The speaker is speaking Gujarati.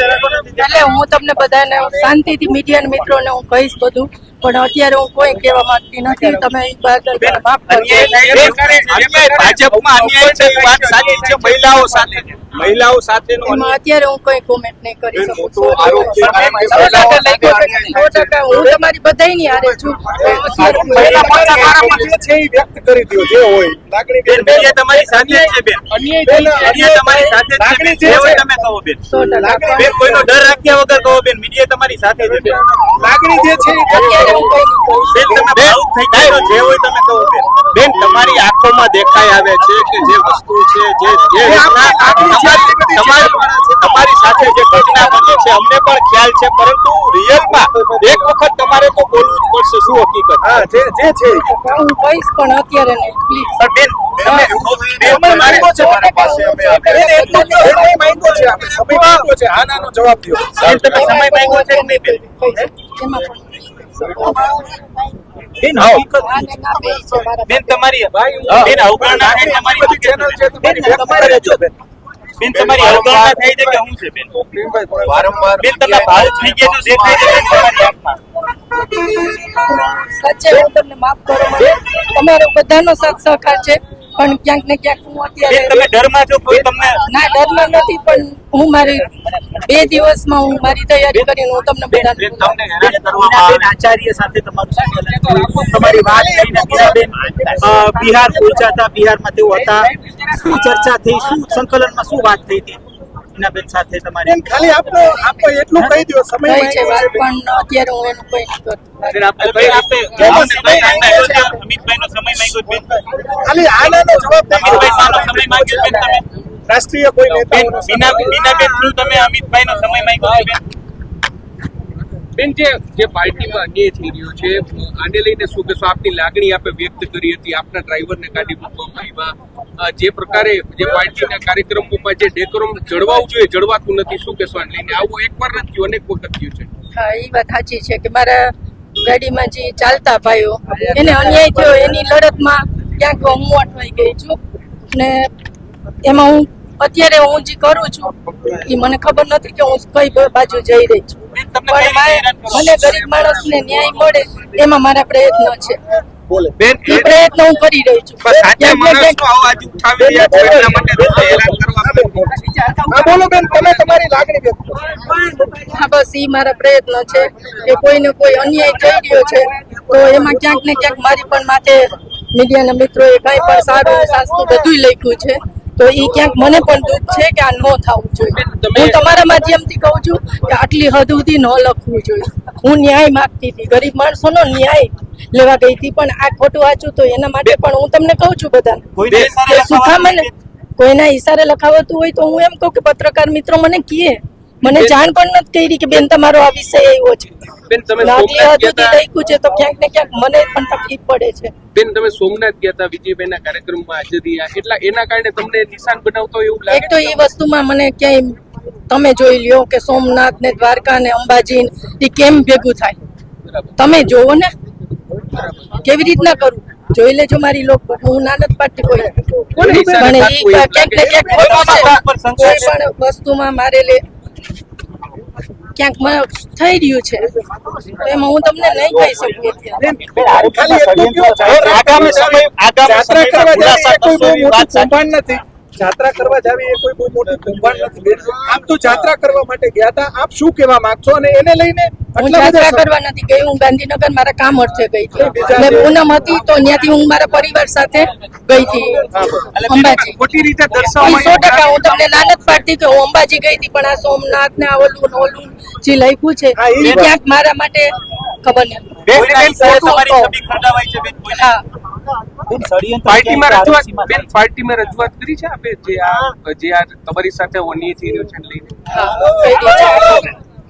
એટલે હું તમને બધાને શાંતિથી મીડિયા મિત્રોને હું કહીશ બધું. પણ અત્યારે હું કોઈ કહેવા માંગતી નથી. તમે ભાજપમાં અન્યાય છે એ વાત સાચી છે. મહિલાઓ સાથે. મહિલાઓ સાથેનો અત્યારે હું કોઈ કોમેન્ટ નહીં કરી શકું છે. હું તમારી હારે છું. લાગણી છે એ વ્યક્ત કરી દો જે હોય. લાગણી બેન બેન એ તમારી સાથે છે બેન. બેન, તમારી સાથે જ છે લાગણી બેન. જે જે હોય તમે કહો બેન. બેન કોઈનો ડર રાખ્યા વગર કહો બેન. મીડિયા તમારી સાથે છે લાગણી જે છે બેન તમારી આંખોમાં દેખાઈ આવે છે કે જે વસ્તુ છે જે તમારી સાથે જે ઘટના બની છે અમને પણ ખ્યાલ છે પરંતુ રિયલમાં એક વખત તમારે તો બોલવું જ પડશે શું હકીકત? હા જે જે છે. હું કહીશ પણ અત્યારે નહીં પ્લીઝ બેન સમય માંગો માંગ્યો છે. હા નાનો જવાબ દો સમય માંગ્યો છે નહીં બેન? એમાં બેન બેન તમારી બેન અવગણના તમારી ચેનલ છે તમારી કરી બેન બેન તમારી અવગણના થઈ છે કે હું છે બેન? વારંવાર બેન તમે ભાવુક થઈ ગયા તો દેખાય છે બેન તમારી આંખમાં સાચે હું તમને માફ કરો. તમારો બધાનો સાથ સહકાર છે. પણ ક્યાંક ને ક્યાંક હું અત્યારે તમે ડરમાં છો કોઈ તમને? ના ડરમાં નથી પણ હું મારી બે દિવસમાં હું મારી તૈયારી કરીને હું તમને બેન તમને હેરાન કરવામાં આચાર્ય સાથે તમારું તમારી વાત થઈને મીરાબેન બિહાર પહોંચ્યા હતા બિહારમાં તેઓ હતા. શું ચર્ચા થઈ? શું સંકલનમાં શું વાત થઈ હતી? મીનાબેન સાથે તમારી ખાલી આપનો આપો એટલું કહી દો સમય છે. પણ અત્યારે હું એનું કઈ રાષ્ટ્રીય કોઈ બેન બીનાબેન થ્રુ તમે અમિતભાઈનો સમય માંગ્યો બેન. બેન જે જે પાર્ટીમાં અન્યાય થઈ રહ્યો છે આને લઈને શું કહેશો? આપની લાગણી આપે વ્યક્ત કરી હતી. આપના ડ્રાઈવરને કાઢી મૂકવામાં આવ્યા. જે પ્રકારે જે પાર્ટીના કાર્યક્રમોમાં જે ડેકોરમ જળવાવું જોઈએ જળવાતું નથી શું કહેશો લઈને આવું એકવાર નથી થયું અનેક વખત થયું છે. હા એ વાત સાચી છે કે મારા ગાડીમાં જે ચાલતા ભાઈઓ એને અન્યાય થયો એની લડતમાં ક્યાંક હું અટવાઈ ગઈ છું. ને એમાં હું અત્યારે હું જે કરું છું એ મને ખબર નથી કે હું કઈ બાજુ જઈ રહી છું. પણ? મને ગરીબ માણસને ન્યાય મળે એમાં મારા પ્રયત્ન છે. બેન એ પ્રયત્ન હું કરી રહી છું. પણ સાચા ક્યાંક ને ક્યાંક ઉઠાવી રહ્યા છો એટલા માટે તમને હેરાન કરવા હા બોલો બેન તમે તમારી લાગણી વ્યક્ત કરો. હા બસ ઈ મારા પ્રયત્ન છે કે કોઈને કોઈ અન્યાય થઈ રહ્યો છે તો એમાં ક્યાંક ને ક્યાંક મારી પણ માથે મીડિયાના મિત્રોએ કઈ પણ સારું સાસનું બધું લખ્યું છે. તો એ ક્યાંક મને પણ દુઃખ છે કે આ ન થવું જોઈએ. હું તમારા માધ્યમથી કહું છું કે આટલી હદ સુધી ન લખવું જોઈએ. હું ન્યાય માંગતી હતી. ગરીબ માણસોનો ન્યાય લેવા ગઈ હતી પણ આ ખોટું વાંચું તો એના માટે પણ હું તમને કહું છું બધા કોઈને કે સુખા મને કોઈના ઈશારે લખાવતું હોય તો હું એમ કહું કે પત્રકાર મિત્રો મને કીએ. મને જાણ પણ નથી કરી કે બેન તમારો આ વિષય એવો છે. બેન તમે સોમનાથ ગયા લખ્યું છે તો ક્યાંક ને ક્યાંક મને પણ તકલીફ પડે છે. બેન તમે સોમનાથ ગયા હતા વિજયભાઈના કાર્યક્રમમાં હાજર રહ્યા એટલા એના કારણે તમને નિશાન બનાવતો એવું એક તો એ વસ્તુમાં મને ક્યાંય તમે જોઈ લ્યો કે સોમનાથ ને દ્વારકા ને અંબાજી ને એ કેમ ભેગું થાય? બરાબર. તમે જોવો ને. કેવી રીતના કરું? જોઈ લેજો મારી લોકો. હું નાનક પાટી કોઈ. પણ ક્યાંક ને કોઈ પણ વસ્તુમાં મારે લે ક્યાંક મને થઈ રહ્યું છે. એમાં હું તમને નહીં કહી શકું. નથી. જાત્રા કરવા જાવી એ કોઈ બહુ મોટું કૌભાંડ નથી. આમ તો જાત્રા કરવા માટે ગયા હતા. આપ શું કહેવા માંગશો? અને એને લઈને હું આટલા કરવા નથી ગઈ હું ગાંધીનગર મારા કામ અર્થે ગઈ હતી. બીજા પૂનમ હતી તો ત્યાંથી હું મારા પરિવાર સાથે ગઈ હતી. અંબાજી. ખોટી રીતે ઈ સો ટકા હું તમને લાલચ પાડતી કે હું અંબાજી ગઈ હતી પણ આ સોમનાથ ને આ ઓલું ઓલું જે લખ્યું છે એ ક્યાંક મારા માટે ખબર નહીં પાર્ટીમાં રજૂઆત બેન પાર્ટીમાં રજૂઆત કરી છે આપે? જે આ જે આ તમારી સાથે લઈને?